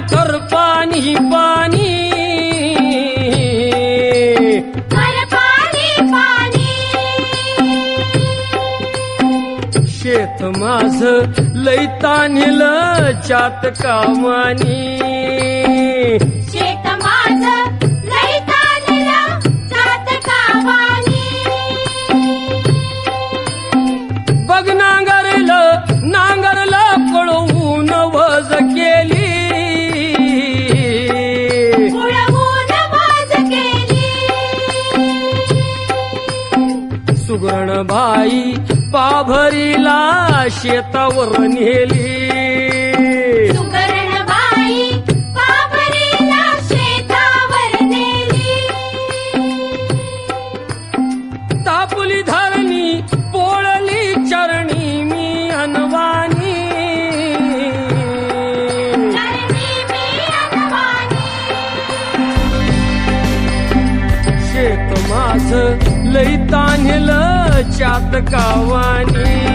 कर पाणी पाणी. कर पाणी पाणी. शेत माझ लई तान्हिल चात कामानी सुगरण बाई पाभरीला शेतावर नेली. माझ लई तान्हिल चात कावानी